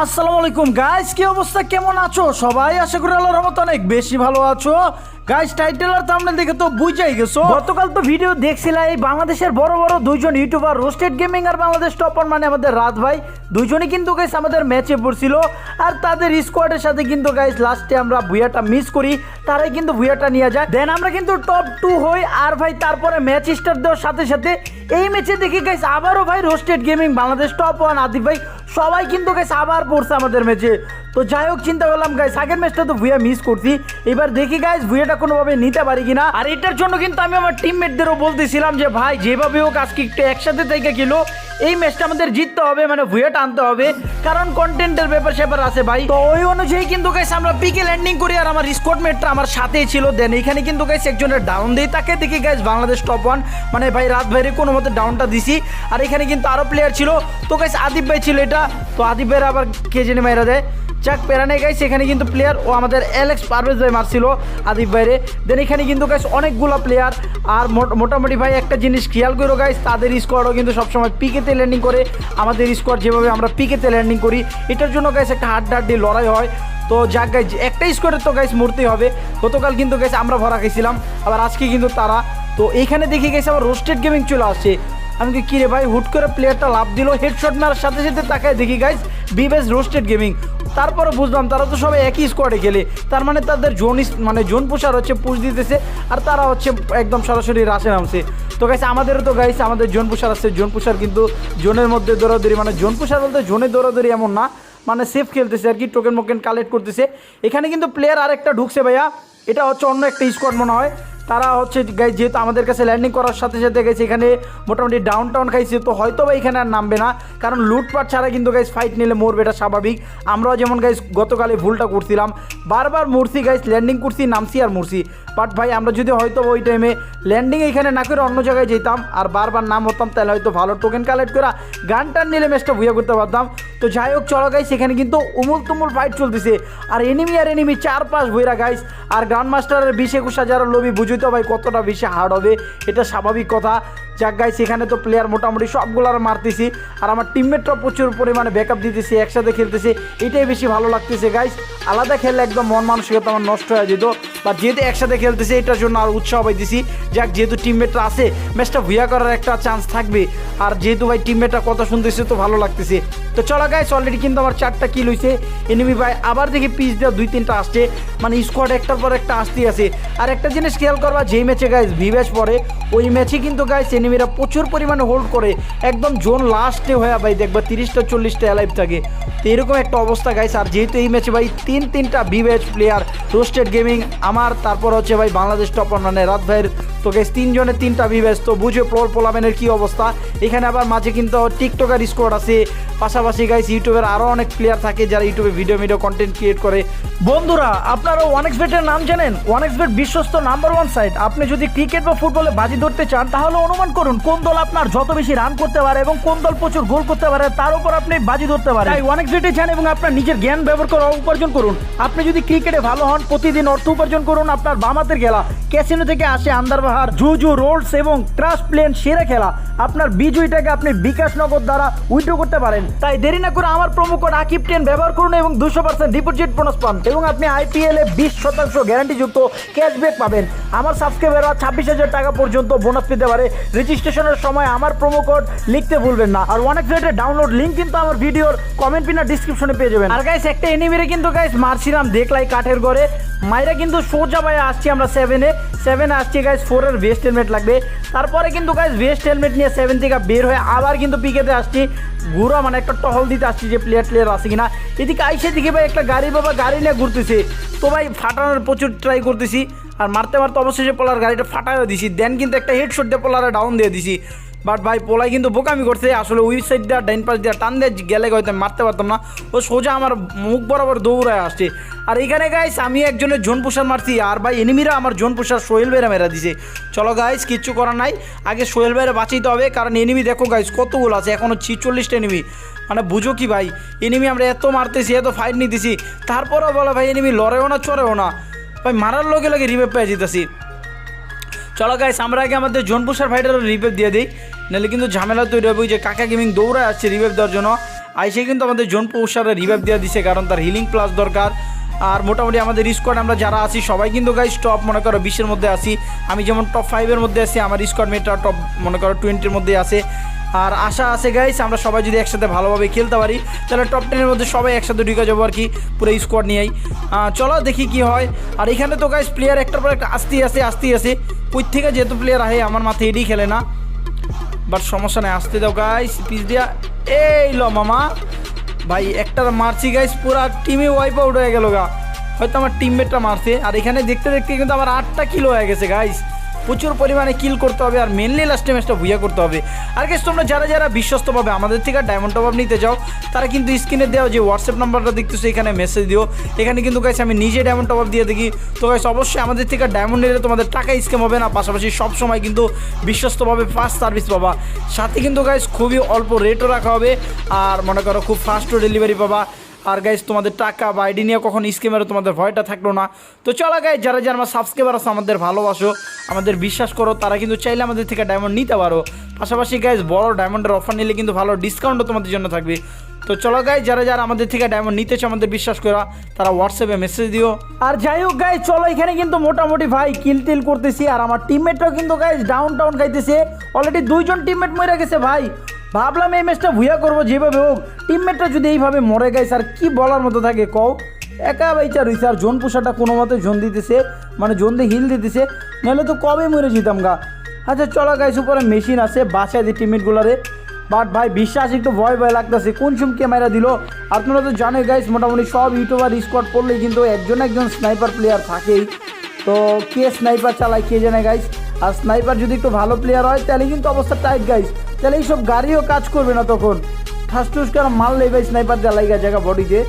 আসসালামু আলাইকুম। গাইস কি অবস্থা? কেমন আছো? সবাই আশা করি আল্লাহর রহমতে অনেক বেশি ভালো আছো। গাইস টাইটেল আর থাম্বনেল দেখে তো বুঝাই গেছো। গতকাল তো ভিডিও দেখছিলাম এই বাংলাদেশের বড় বড় দুইজন ইউটিউবার রোস্টেড গেমিং আর বাংলাদেশ টপার মানে আমাদের রাত ভাই। দুইজনই কিন্তু গাইস আমাদের ম্যাচে পড়ছিল। আর তাদের স্কোয়াডের সাথে কিন্তু গাইস লাস্টে আমরা ভুয়াটা মিস করি। তারাই কিন্তু ভুয়াটা নিয়ে যায়। দেন আমরা কিন্তু টপ টু হই। আর ভাই, তারপরে ম্যাচ স্টার্ট দেওয়ার সাথে সাথে এই ম্যাচে দেখি গাইস আবারও ভাই roasted gaming Bangladesh top one Adib ভাই সবাই কিন্তু গেছে আবার পড়ছে আমাদের ম্যাচে তো যাই হোক, চিন্তা করলাম গাইস আগের ম্যাচটা তো ভুয়া মিস করছি। এবার দেখি গাইস ভুয়াটা কোনোভাবে নিতে পারি কিনা। আর এটার জন্য কিন্তু আমি আমার টিমমেটদেরও বলতেছিলাম যে, ভাই, যেভাবে হোক, আজকে একটু একসাথে থেকে গেল এই ম্যাচটা আমাদের জিততে হবে মানে ভুয়াটা আনতে হবে। কারণ কন্টেন্টের ব্যাপার স্যাপার আছে, ভাই। তো ওই অনুযায়ী কিন্তু গাইস আমরা পিকে ল্যান্ডিং করি আর আমার স্কোয়াডমেটটা আমার সাথেই ছিল। দেন এখানে কিন্তু গাইস একজনের ডাউন দিই। তাকে দেখি গাইস বাংলাদেশ টপ ওয়ান মানে ভাই, রাত ভাইরে কোনো মতে ডাউনটা দিছি। আর এখানে কিন্তু আরও প্লেয়ার ছিল। তো গাইস আদিব ভাই ছিল এটা। তো আদিব ভাইয়ের আবার কে জেনে মাইরা দেয়। যাক পেরানে গাইস এখানে কিন্তু প্লেয়ার ও আমাদের অ্যালেক্স পারভেজ ভাই মারছিল, আদিব ভাইরে। দেন এখানে কিন্তু গাইস অনেকগুলো প্লেয়ার আর মোট- মোটামুটি ভাই একটা জিনিস খেয়াল করো গাইস তাদের স্কোয়াডও কিন্তু সবসময় পিকেতে ল্যান্ডিং করে। আমাদের স্কোয়াড যেভাবে আমরা পিকেতে ল্যান্ডিং করি, এটার জন্য গাইস একটা হাড্ডাহাড্ডি লড়াই হয়। তো যাক গাইজ একটা স্কোয়াডের তো গাইস মরতেই হবে। গতকাল কিন্তু গাইস আমরা ভরা খাইছিলাম, আবার আজকে কিন্তু তারা। তো এইখানে দেখে গেছে আবার রোস্টেড গেমিং চলে আসছে। আমি কি রে ভাই, হুট করে প্লেয়ারটা লাভ দিল হেডশট মারার সাথে সাথে তাকায় দেখি গাইস বিবেস রোস্টেড গেমিং তারপরে বুঝলাম তারা তো সবাই একই স্কোয়াডে খেলে। তার মানে তাদের জোন মানে জোন পুষার হচ্ছে পুষ দিতেছে, আর তারা হচ্ছে একদম সরাসরি রাশে নামছে। তো গাইছে আমাদেরও তো গাইছে আমাদের জোন পুষার আছে। জোন পুষার কিন্তু জোনের মধ্যে দৌড়াদৌড়ি মানে জোন পুষার বলতে জোনে দৌড়াদৌড়ি এমন না মানে সেফ খেলতেছে আর কি টোকেন মোকেন কালেক্ট করতেছে। এখানে কিন্তু প্লেয়ার আরেকটা ঢুকছে ভাইয়া, এটা হচ্ছে অন্য একটা স্কোয়াড মনে হয়। তারা হচ্ছে গাইজ যেহেতু আমাদের কাছে ল্যান্ডিং করার সাথে সাথে গেছে এখানে মোটামুটি ডাউন টাউন খাইছে, তো হয়তো বা এখানে আর নামবে না। কারণ লুটপাট ছাড়া কিন্তু গাইজ ফাইট নিলে মরবে, এটা স্বাভাবিক। আমরাও যেমন গাইজ গতকালে ভুলটা করছিলাম। বারবার মরছি গাইজ ল্যান্ডিং করছি, নামছি আর মরছি। বাট ভাই, আমরা যদি হয়তো ওই টাইমে ল্যান্ডিং এখানে না করে অন্য জায়গায় যেতাম আর বারবার নাম হতাম, তাহলে হয়তো ভালো টোকেন কালেক্ট করা গানটার নিলে ম্যাচটা ভুয়া করতে পারতাম। তো যাই হোক, চলো গাইস সেখানে কিন্তু উমুল তুমুল ফাইট চলতেছে। আর এনিমি আর এনিমি চার পাঁচ ভুইরা গাইস আর গ্রান্ড মাস্টারের বিশ একুশ হাজার লবি বুঝিত ভাই, কতটা বেশি হার্ড হবে, এটা স্বাভাবিক কথা। যাক গাইস এখানে তো প্লেয়ার মোটামুটি সবগুলার মারতেছি, আর আমার টিমমেটরা প্রচুর পরিমাণে ব্যাকআপ দিতেছি, একসাথে খেলতেছে, এটাই বেশি ভালো লাগতেছে গাইস আলাদা খেললে একদম মন মানসিকতা আমার নষ্ট হয়ে যেত বা যেহেতু একসাথে খেলতেছে, এটার জন্য আর উৎসাহ পাইতেছি। যাক, যেহেতু টিমমেটরা আছে ম্যাচটা ভুয়া করার একটা চান্স থাকবে, আর যেহেতু ভাই টিমমেটরা কথা শুনতেছে, তো ভালো লাগতেছে। তো চলো গাইস অলরেডি কিন্তু আমার চারটা কিল হয়েছে এনিমি ভাই, আবার দেখি পিচ দেওয়া দুই তিনটা আসছে মানে স্কোয়াড একটার পর একটা আসতেই আছে। আর একটা জিনিস খেয়াল করবা, যেই ম্যাচে গাইস ভি ম্যাচ পরে ওই ম্যাচে কিন্তু গাইস এনিমিরা প্রচুর পরিমাণে হোল্ড করে, একদম জোন লাস্টে হয়ে ভাই, দেখবা তিরিশটা, চল্লিশটা অ্যালাইভ থাকে। তো এরকম একটা অবস্থা গাইস আর যেহেতু এই ম্যাচে ভাই তিন তিনটা বিভেজ প্লেয়ার রোস্টেড গেমিং আমার, তারপর হচ্ছে ভাই, বাংলাদেশ টপ অনলাইনে রাত ভাইয়ের তো গাইস তিনজনের তিনটা ব্যাচ তো বুঝে প্রল পোলামেনের কী অবস্থা। এখানে আবার মাঝে কিন্তু টিকটকার স্কোয়াড আছে। পাশাপাশি গাইস ইউটিউবের আরও অনেক প্লেয়ার থাকে যারা ইউটিউবে ভিডিও ভিডিও কন্টেন্ট ক্রিয়েট করে। বন্ধুরা, আপনারা ওয়ানেক্স বেটের নাম জানেন? ওয়ানেক্স বেট বিশ্বস্ত নাম্বার ওয়ান সাইট আপনি যদি ক্রিকেট বা ফুটবলে বাজি ধরতে চান, তাহলে অনুমান করুন, কোন দল আপনার যত বেশি রান করতে পারে এবং কোন দল প্রচুর গোল করতে পারে, তার উপর আপনি বাজি ধরতে পারেন। তাই ওয়ানেক্স বেটে যান এবং আপনার নিজের জ্ঞান ব্যবহার করে উপার্জন করুন। আপনি যদি ক্রিকেটে ভালো হন, প্রতিদিন অর্থ উপার্জন করুন আপনার বামাতের খেলা। ক্যাসিনো থেকে আসে আন্দারবাহার জুজু, রোলস এবং ট্রাস প্লেন সেরা খেলা। আপনার বিজয়টাকে আপনি বিকাশ নগদ দ্বারা উইথড্র করতে পারেন। তাই দেরি না করে আমার প্রোমো কোড আকিব টেন ব্যবহার করুন এবং দুশো পার্সেন্ট ডিপোজিট বোনাস পান এবং আপনি আইপিএল এ বিশ শতাংশ গ্যারান্টিযুক্ত ক্যাশব্যাক পাবেন। আমার সাবস্ক্রাইবাররা ছাব্বিশ হাজার টাকা পর্যন্ত বোনাস পেতে পারে। রেজিস্ট্রেশনের সময় আমার প্রোমো কোড লিখতে ভুলবেন না। আর অনেক রেটের ডাউনলোড লিঙ্ক কিন্তু আমার ভিডিওর কমেন্ট পিনা ডিসক্রিপশনে পেয়ে যাবেন। আর গাইস একটা এনিমিরে কিন্তু গাইস মারছিলাম। দেখলাই কাঠের ঘরে। মাইরা কিন্তু সোজা ভাই আসছি আমরা সেভেনে সেভেন আসছি গাইস ফোরের ভেস্ট হেলমেট লাগবে। তারপরে কিন্তু গাইজ ভেস্ট হেলমেট নিয়ে সেভেন থেকে বের হয়ে আবার কিন্তু পিকেতে আসছি। ঘুরা মানে একটা টহল দিতে আসছি যে প্লেয়ার প্লেয়ার আসে কিনা। এদিকে আইসে দিকে ভাই একটা গাড়ি বাবা, গাড়ি নিয়ে ঘুরতেছে। তো ভাই ফাটানোর প্রচুর ট্রাই করতেছি। আর মারতে মারতে অবশেষে পোলার গাড়িটা ফাটাইও দিছি। দেন কিন্তু একটা হেডশট দিয়ে পোলারে ডাউন দিয়ে দিছি। বাট ভাই পোলাই কিন্তু বোকামি করছে। আসলে ওই সাইড দেওয়া ডাইন পাশ দেওয়া টান দিয়ে গেলে হয়তো মারতে পারতাম না। ও সোজা আমার মুখ বরাবর দৌড়ায় আসছে। আর এখানে গাইস আমি একজনের জোন পুষার মারছি। আর ভাই এনিমিরা আমার জোন পুষার সোহেল ভাইরা মেরা দিছে। চলো গাইস কিচ্ছু করার নাই। আগে সোহেল ভাইরা বাঁচাইতে হবে, কারণ এনিমি দেখো গাইস কতগুলো আছে। এখনও ছিচল্লিশটা এনিমি মানে বুঝো কি ভাই এনিমি আমরা এত মারতেছি, এত ফাইট নিতেছি। তারপরেও বলো ভাই এনিমি লড়েও না, চড়েও না। ভাই, মারার লগে লগে রিভেভ পেয়ে যেতেছি। চলো গাইস আমরা আগে আমাদের জোনপুষার ফাইটার রিভেভ দিয়ে দিই। নাহলে কিন্তু ঝামেলা তৈরি হবে যে কাকা গেমিং দৌড়ায় আসছে রিভেভ দেওয়ার জন্য। আইসে কিন্তু আমাদের জোন পৌষারে রিভাইভ দেওয়া দিছে, কারণ তার হিলিং প্লাস দরকার। আর মোটামুটি আমাদের স্কোয়াড আমরা যারা আছি, সবাই কিন্তু গাইস টপ মনে করো বিশের মধ্যে আছি। আমি যেমন টপ ফাইভের মধ্যে আছি, আমার স্কোয়াড মেটটা টপ মনে করো টোয়েন্টির মধ্যে আছে। আর আশা আছে গাইস আমরা সবাই যদি একসাথে ভালোভাবে খেলতে পারি, তাহলে টপ টেনের মধ্যে সবাই একসাথে ঢুকে যাব আর কি, পুরো স্কোয়াড নিয়েই। চলো দেখি কি হয়। আর এখানে তো গাইস প্লেয়ার একটার পর একটা আসতেই আসে আসতেই আসে ওই থেকে যেহেতু প্লেয়ার আহে, আমার মাথায় এডি খেলে না। বাট সমস্যা নেই, আসতে দাও গাইস পিস দিয়া। এই ল মামা। ভাই একটা মারছি গাইস পুরা টিমে ওয়াইপ আউট হয়ে গেল গা। হয়তো আমার টিমমেটটা মারছে। আর এখানে দেখতে দেখতে কিন্তু আমার আটটা কিলো হয়ে গেছে গাইস প্রচুর পরিমাণে কিল করতে হবে আর মেনলি লাস্টে ম্যাচটা ভুইয়া করতে হবে। আর গাইস তোমরা যারা যারা বিশ্বস্তভাবে আমাদের থেকে ডায়মন্ড টপ আপ নিতে চাও, তারা কিন্তু স্ক্রিনে দেওয়া যে হোয়াটসঅ্যাপ নাম্বারটা দেখতেছো, এখানে মেসেজ দিও। এখানে কিন্তু গাইস আমি নিজে ডায়মন্ড টপ আপ দিয়ে দেখি। তো গাইস অবশ্যই আমাদের থেকে ডায়মন্ড নিলে তোমাদের টাকা স্ক্যাম হবে না, পাশাপাশি সব সময় কিন্তু বিশ্বস্তভাবে ফাস্ট সার্ভিস পাবা। সাথে কিন্তু গাইস খুবই অল্প রেটও রাখা হবে, আর মনে করো খুব ফাস্টও ডেলিভারি পাবা। আর গাইজ তোমাদের টাকা বা আইডি নিয়ে কখন স্কিমেরও তোমাদের ভয়টা থাকল না। তো চলো গাইজ যারা যারা আমার সাবস্ক্রাইবার আছে, আমাদের ভালোবাসো, আমাদের বিশ্বাস করো, তারা কিন্তু চাইলে আমাদের থেকে ডায়মন্ড নিতে পারো। পাশাপাশি গাইজ বড় ডায়মন্ডের অফার নিলে কিন্তু ভালো ডিসকাউন্টও তোমাদের জন্য থাকবে। তো চলো গাইজ যারা যারা আমাদের থেকে ডায়মন্ড নিতে চাও, আমাদের বিশ্বাস করা, তারা হোয়াটসঅ্যাপে মেসেজ দিও। আর যাই হোক গাইজ চলো এখানে কিন্তু মোটামুটি ভাই কিল টিল করতেছি, আর আমার টিমমেটরাও কিন্তু গাইজ ডাউন টাউন খাইতেছে অলরেডি দুইজন টিমমেট মরে গেছে ভাই। ভাবলাম এই ম্যাচটা ভুয়া করব, যেভাবে হোক টিমমেটটা যদি এইভাবে মরে গাইস আর কি বলার মতো থাকে? কও। একা বাইচা রইছে আর জোন পোষাটা কোনো মতে জোন দিতেছে মানে জোন দিয়ে হিল দিতেছে, নাহলে তো কবে মরে যেতাম গা। আচ্ছা চলো গাইস উপরে মেশিন আছে, বাসায় দিই টিমমেটগুলারে বাট ভাই, বিশ্বাস, একটু ভয় ভয় লাগতেছে, কোন চুম ক্যামেরা দিল? আপনারা তো জানো গাইস মোটামুটি সব ইউটিউবার স্কোয়াড করলেই কিন্তু একজন একজন স্নাইপার প্লেয়ার থাকেই। তো কে স্নাইপার চালায়, কে জানে গাইস আর স্নাইপার যদি একটু ভালো প্লেয়ার হয় তাহলে কিন্তু অবস্থা টাইট গাইস তাহলে এইসব গাড়িও কাজ করবে না তখন। ঠাস টুস করে মারলেই ভাই স্নাইপার দেওয়া লাগা, জায়গা বডিতে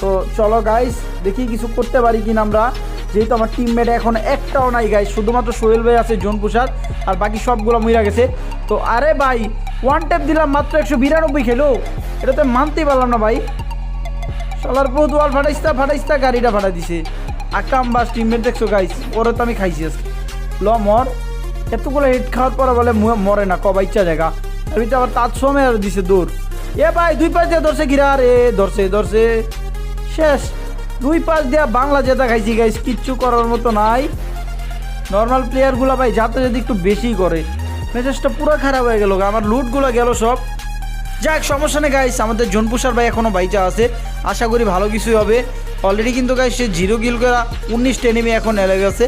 তো চলো গাইস দেখি কিছু করতে পারি কিনা আমরা। যেহেতু আমার টিমমেট এখন একটাও নাই গাইস শুধুমাত্র সোহেল ভাই আছে, জোন প্রসাদ, আর বাকি সবগুলো মইরা গেছে। তো আরে ভাই ওয়ান ট্যাপ দিলাম মাত্র একশো বিরানব্বই খেলো। এটা তো মানতেই পারলাম না ভাই। সবার বহুত ওয়াল ফাটাইস্তা ফাটাইস্তা গাড়িটা ফাটা দিছে। আকাম বাস টিমমেট দেখছ গাইস ওরে তো আমি খাইছি আজকে। ল, মর। এতগুলো হিট খাওয়ার পরে বলে মরে না, কবা ইচ্ছা জায়গা? আর ভিতরে আবার তার সময় আর দিছে দূর এ ভাই, দুই পাঁচ দিয়ে ধরছে গিরা রে ধরছে ধরছে। শেষ। দুই পাঁচ দিয়া বাংলা জেতা খাইছি গাইস কিচ্ছু করার মতো নাই। নর্মাল প্লেয়ারগুলো ভাই, যাতে যদি একটু বেশি করে। মেজাজটা পুরো খারাপ হয়ে গেল, আমার লুটগুলো গেল সব। যাক, সমস্যা নেই গাইস আমাদের জোনপুষার ভাই এখনও বাইচা আছে। আশা করি ভালো কিছুই হবে। অলরেডি কিন্তু গাইস সে জিরো কিল করা উনিশটা এনিমি এখন এলে গেছে।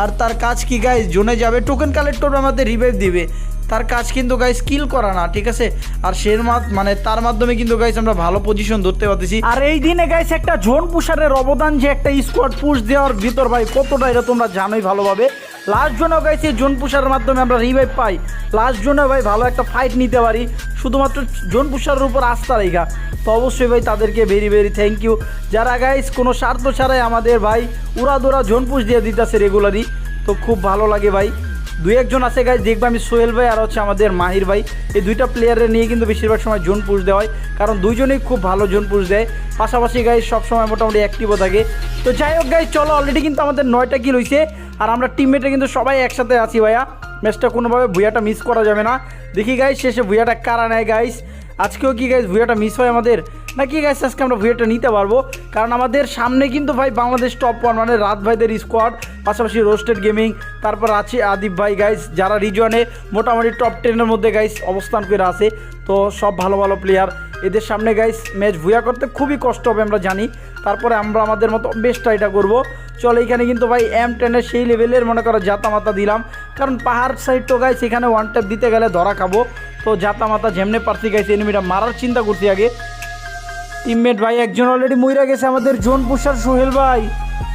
আর তার কাজ কি গাইজ জোনে যাবে। টোকেন কালেক্ট করবে আমাদের রিভাইভ দিবে। তার কাজ কিন্তু গাইস কিল করা না, ঠিক আছে? আর সে মানে তার মাধ্যমে কিন্তু গাইস আমরা ভালো পজিশন ধরতে পারতেছি। আর এই দিনে গাইস একটা জোন পুষারের অবদান যে একটা স্কোয়াড পুশ দেওয়ার ভিতর, ভাই, কতটা এটা তোমরা জানোই ভালোভাবে। লাস্ট জোনে এই জোন পুষার মাধ্যমে আমরা রিভাইভ পাই। লাস্ট জোনে ভাই ভালো একটা ফাইট নিতে পারি। শুধুমাত্র জোন পুষারের উপর আস্থা রেখা। তো অবশ্যই ভাই তাদেরকে ভেরি ভেরি থ্যাংক ইউ যারা গাইস কোনো স্বার্থ ছাড়াই আমাদের ভাই উড়াদোড়া জোন পুষ দিয়ে দিতেছে রেগুলারই তো খুব ভালো লাগে ভাই। দুই একজন আছে গাইজ দেখবে আমি সোহেল ভাই আর হচ্ছে আমাদের মাহির ভাই। এই দুইটা প্লেয়ারের নিয়ে কিন্তু বেশিরভাগ সময় জোন পুষ দেওয়া হয়, কারণ দুইজনেই খুব ভালো জোন পুষ দেয়। পাশাপাশি গাইজ সবসময় মোটামুটি অ্যাক্টিভও থাকে। তো যাই হোক গাইজ চলো অলরেডি কিন্তু আমাদের নয়টা কিল হয়েছে আর আমরা টিমমেটে কিন্তু সবাই একসাথে আছি ভাইয়া। ম্যাচটা কোনোভাবে ভুয়াটা মিস করা যাবে না। দেখি গাইজ শেষে ভুয়াটা কারা নেয় গাইজ আজকেও কি গাইজ ভুয়াটা মিস হয় আমাদের? নাকি গাইস আজকে আমরা ভুয়াটা নিতে পারব? কারণ আমাদের সামনে কিন্তু ভাই বাংলাদেশ টপ ওয়ান মানে রাত ভাইদের স্কোয়াড পাশাপাশি রোস্টেড গেমিং তারপর আছে আদিব ভাই গাইস যারা রিজনে মোটামুটি টপ টেনের মধ্যে গাইস অবস্থান করে আছে। তো সব ভালো ভালো প্লেয়ার এদের সামনে গাইস ম্যাচ ভুয়া করতে খুবই কষ্ট হবে, আমরা জানি। তারপরে আমরা আমাদের মতো বেস্ট ট্রাইটা করব। চল, এখানে কিন্তু ভাই এম টেনের সেই লেভেলের মনে করো জাতা মাতা দিলাম। কারণ পাহাড় সাইড তো গাইছে এখানে ওয়ান ট্যাপ দিতে গেলে ধরা খাব। তো জাতা মাতা যেমনে পারছি গাইছে এনিমিটা মারার চিন্তা করছি আগে। টিমমেট ভাই, একজন অলরেডি মইরা গেছে আমাদের জোন পুষার সোহেল ভাই।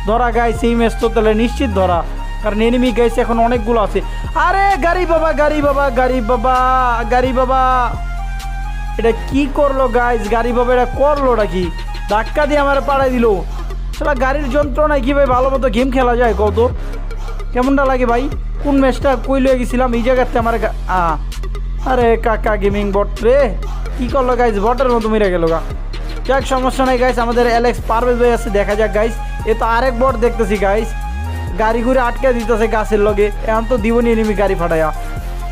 ধরা গাইছে এই ম্যাচ তো তাহলে নিশ্চিত ধরা, কারণ এনিমি গাইছে এখন অনেকগুলো আছে। আরে গাড়ি বাবা গাড়ি বাবা গাড়ি বাবা গাড়ি বাবা। এটা কি করল গাইস গাড়ি বাবা, এটা করলোটা কি ধাক্কা দিয়ে আমার পাড়ায় দিল। সেটা গাড়ির যন্ত্রণায় কি ভাই? ভালো মতো গেম খেলা যায় কত কেমনটা লাগে ভাই? কোন ম্যাচটা কই লয়ে গেছিলাম? এই জায়গাতে আমার আরে কাকা গেমিং বট রে। কি করল গাইস বটের মতো মেরে গেল গা। যাক সমস্যা নাই গাইস আমাদের অ্যালেক্স পারভেজ ভাই আছে, দেখা যাক গাইস এ তো আরেক বট দেখতেছি গাইস গাড়ি ঘুরে আটকে দিতেছে গাছের লগে। এখন তো দিবনি এনিমি গাড়ি ফাটাইয়া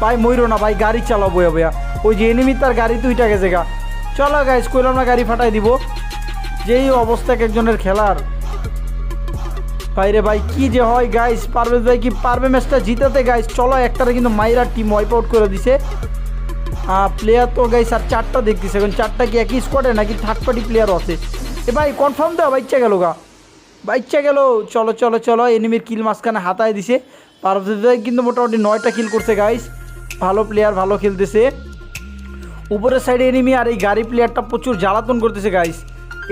ভাই, মইরো না, ভাই, গাড়ি চালাও বয়া বয়া ওই যে এনিমি তার গাড়ি তুইটা গেছে গা। চলো গাইস কইলাম না গাড়ি ফাটাই দিব। যেই অবস্থা এক একজনের খেলার। বাইরে ভাই, কি যে হয় গাইস পারভেজ ভাই কি পারবে ম্যাচটা জিতাতে গাইস চলো, একটারে কিন্তু মাইরা টিম ওয়াইপ আউট করে দিছে। প্লেয়ার তো গাইস আর চারটা দেখতেছে। এখন চারটা কি একই স্কোয়াডে নাকি থার্ড পার্টি প্লেয়ারও আছে? এ ভাই কনফার্ম দেওয়া বাইচ্চা গেল গা। বাইচ্চা গেল, চলো চলো চলো এনিমির কিল মাঝখানে হাতায় দিছে। পারভেজ কিন্তু মোটামুটি নয়টা কিল করছে গাইস ভালো প্লেয়ার ভালো খেলতেছে। উপরের সাইডে এনিমি আর এই গাড়ি প্লেয়ারটা প্রচুর জ্বালাতন করতেছে গাইস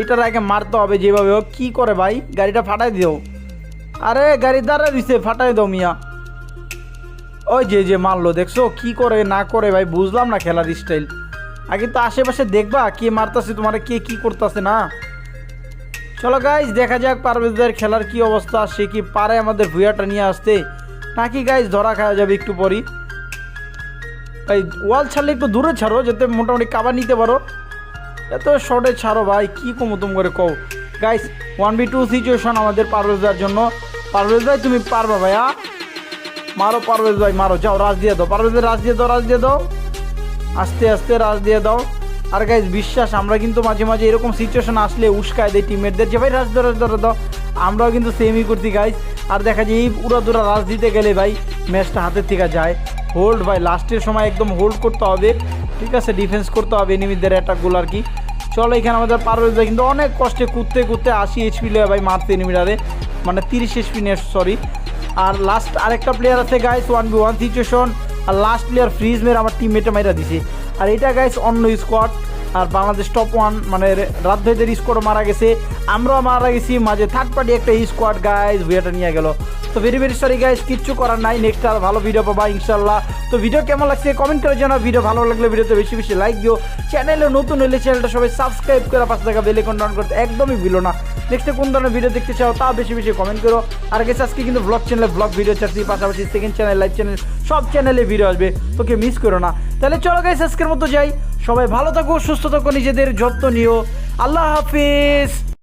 এটার আগে মারতে হবে যেভাবে হোক। কী করে ভাই? গাড়িটা ফাটাই দিও। আরে, গাড়ি দাঁড়া দিছে, ফাটাই দাও মিয়া। ওই যে যে মারলো, দেখছ? কি করে, না করে, ভাই, বুঝলাম না খেলার স্টাইল আগে তো আশেপাশে দেখবা, কে মারতাছে, তোমার কে কি করতেছে, না? চলো গাইজ দেখা যাক পারভেজদের খেলার কি অবস্থা, সে কি পারে আমাদের ভুয়াটা নিয়ে আসতে? নাকি গাইজ ধরা খাওয়া যাবে একটু পরই। ভাই ওয়াল ছাড়লে একটু দূরে ছাড়ো, যাতে মোটামুটি কাবার নিতে পারো। এত শর্টে ছাড়ো ভাই, কি কমো তুম করে কও? Guys one B two situation আমাদের পারভেজ ভাইয়ের জন্য। পারভেজ তুমি পারবা ভাইয়া। মারো পারভেজ ভাই, মারো। যাও, রাজ দিয়ে দাও। পারভেজ রাজ দিয়ে দাও, রাজ দিয়ে দাও। আস্তে আস্তে রাজ দিয়ে দাও। আর গাইজ বিশ্বাস, আমরা কিন্তু মাঝে মাঝে এরকম সিচুয়েশন আসলে উস্কায় দেয় টিমমেটদের যে, ভাই, রাজ দাও রাজ দাও দাও। আমরাও কিন্তু সেমই করছি গাইজ আর দেখা যায়, এই পুরো দুরা রাজ দিতে গেলে, ভাই ম্যাচটা হাতের থেকে যায়। হোল্ড ভাই লাস্টের সময় একদম হোল্ড করতে হবে। ঠিক আছে ডিফেন্স করতে হবে এনিমিদের অ্যাটাকগুলো আর কি। চলো, এখানে আমাদের পারভেজ ভাই কিন্তু অনেক কষ্টে কুদতে কুদতে আশি এইচপি লেগে ভাই মারতে এনিমিটারে মানে তিরিশ এইচপি নিয়ে সরি আর লাস্ট আরেকটা প্লেয়ার আছে guys one B one situation আর লাস্ট প্লেয়ার ফ্রিজ মেরে আমার টিমমেটে মাইরা দিছে। আর এটা গাইস অন্য স্কোয়াড আর বাংলাদেশ টপ ওয়ান মানে রাজধানীদের স্কোয়াডও মারা গেছে। আমরাও মারা গেছি, মাঝে থার্ড পার্টি একটা স্কোয়াড গাইস ভিডিওটা নিয়ে গেল। তো ভেরি ভেরি সরি গাইস কিচ্ছু করার নাই। নেক্সট আর ভালো ভিডিও পাবা ইনশাল্লাহ তো ভিডিও কেমন লাগছে কমেন্ট করে জানাও। ভিডিও ভালো লাগলে ভিডিওতে বেশি বেশি লাইক দিও। চ্যানেলে নতুন হলে চ্যানেলটা সবাই সাবস্ক্রাইব করে পাশে থাকা বেল আইকন ডাউন করতে একদমই ভুলো না। নেক্সটে কোন ধরনের ভিডিও দেখতে চাও, তা বেশি বেশি কমেন্ট করো। আর গেছে আজকে কিন্তু ব্লগ চ্যানেলে ব্লগ ভিডিও চাচ্ছি পাশাপাশি সেকেন্ড চ্যানেল লাইভ চ্যানেল সব চ্যানেলে ভিডিও আসবে। তোকে মিস করো না। তাহলে চলো গাইস আজকের মতো যাই। সবাই ভালো থাকো, সুস্থ থাকো, নিজেদের যত্ন নিও। আল্লাহ হাফিজ।